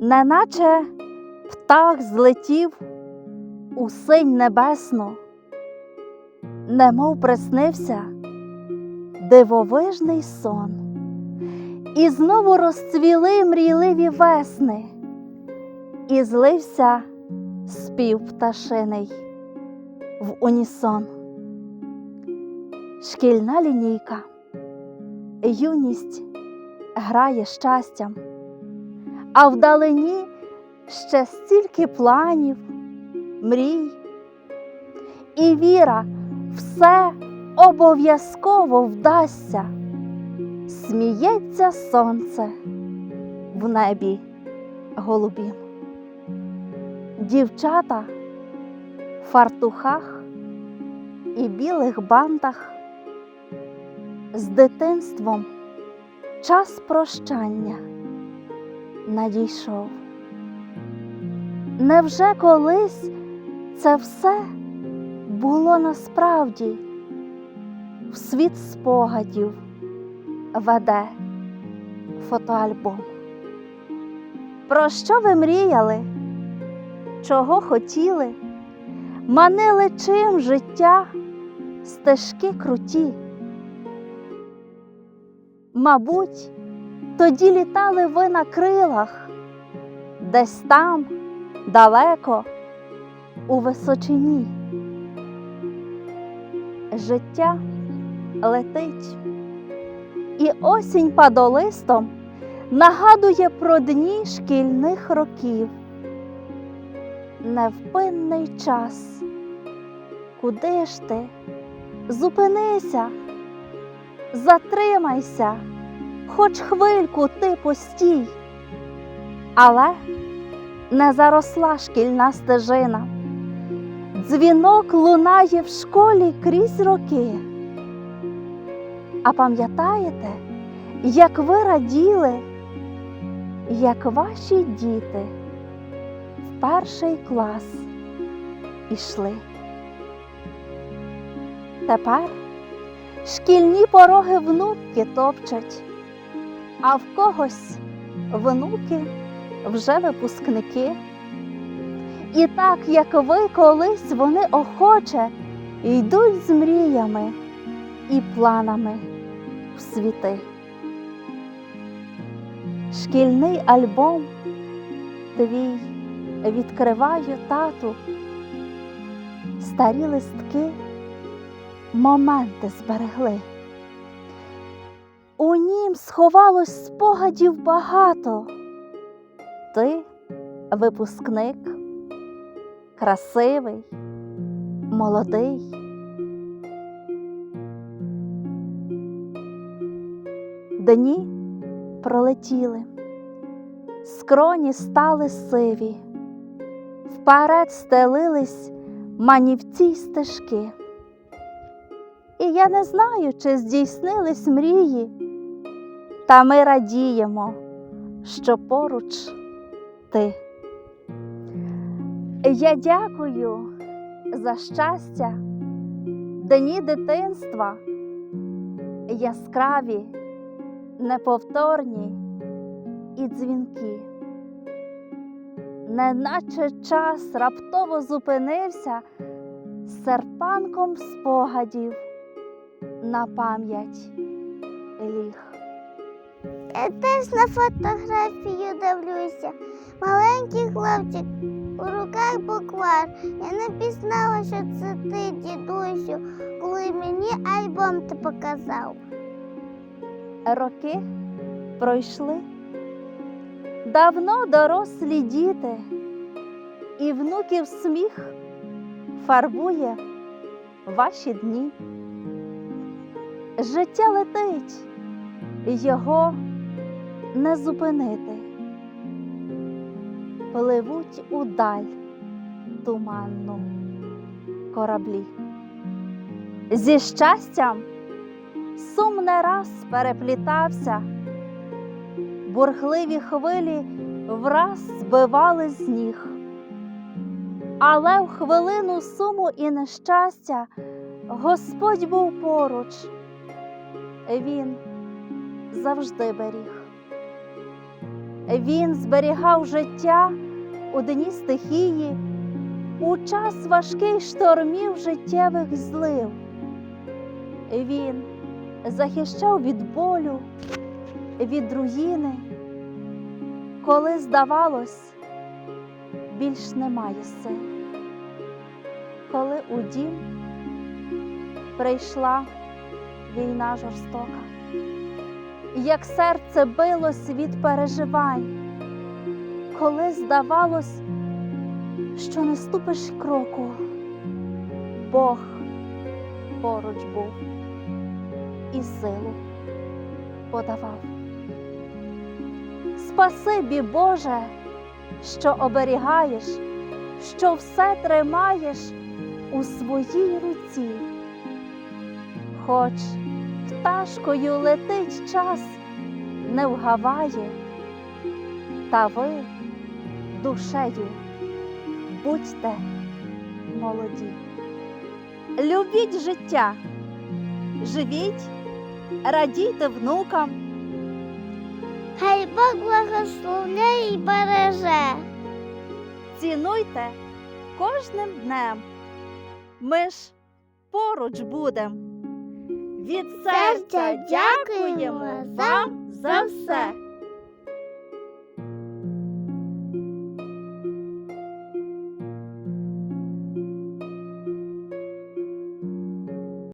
неначе птах злетів у синь небесну, немов приснився дивовижний сон, і знову розцвіли мрійливі весни, і злився спів пташиний в унісон. Шкільна лінійка, юність грає щастям, а вдалині ще стільки планів, мрій і віра все обов'язково вдасться. Сміється сонце в небі голубім. Дівчата в фартухах і білих бантах з дитинством час прощання надійшов. Невже колись це все було насправді в світ спогадів веде фотоальбом? Про що ви мріяли? Чого хотіли? Манили чим життя стежки круті? Мабуть, тоді літали ви на крилах, десь там, далеко, у височині. Життя летить, і осінь падолистом нагадує про дні шкільних років. Невпинний час. Куди ж ти? Зупинися, затримайся, хоч хвильку ти постій. Але не заросла шкільна стежина. Дзвінок лунає в школі крізь роки. А пам'ятаєте, як ви раділи, як ваші діти в перший клас ішли? Тепер шкільні пороги внуки топчуть, а в когось внуки вже випускники. І так, як ви колись вони охоче йдуть з мріями і планами в світи. Шкільний альбом твій відкриваю тату, старі листки, моменти зберегли. У сховалось спогадів багато. Ти випускник, красивий, молодий. Дні пролетіли, скроні стали сиві, вперед стелились манівці й стежки. І я не знаю, чи здійснились мрії, та ми радіємо, що поруч ти. Я дякую за щастя, дні дитинства, яскраві, неповторні і дзвінки. Неначе час раптово зупинився серпанком спогадів на пам'ять ліг. Я теж на фотографію дивлюся. Маленький хлопчик у руках буквар. Я не пізнала, що це ти, дідусю, коли мені альбом ти показав. Роки пройшли, давно дорослі діти, і внуків сміх фарбує ваші дні. Життя летить, його не зупинити. Пливуть удаль туманну кораблі. Зі щастям сум не раз переплітався, бурхливі хвилі враз збивали з ніг. Але в хвилину суму і нещастя Господь був поруч, Він завжди беріг. Він зберігав життя у дні стихії, у час важких штормів життєвих злив. Він захищав від болю, від руїни, коли здавалось, більш немає сил. Коли у дім прийшла війна жорстока, як серце билось від переживань, коли здавалось, що не ступиш кроку, Бог поруч був і силу подавав. Спасибі, Боже, що оберігаєш, що все тримаєш у своїй руці. Хоч пташкою летить час, не вгаває, та ви душею будьте молоді. Любіть життя, живіть, радійте внукам. Хай Бог благословляє і береже. Цінуйте кожним днем. Ми ж поруч будем. Від серця дякуємо вам за все.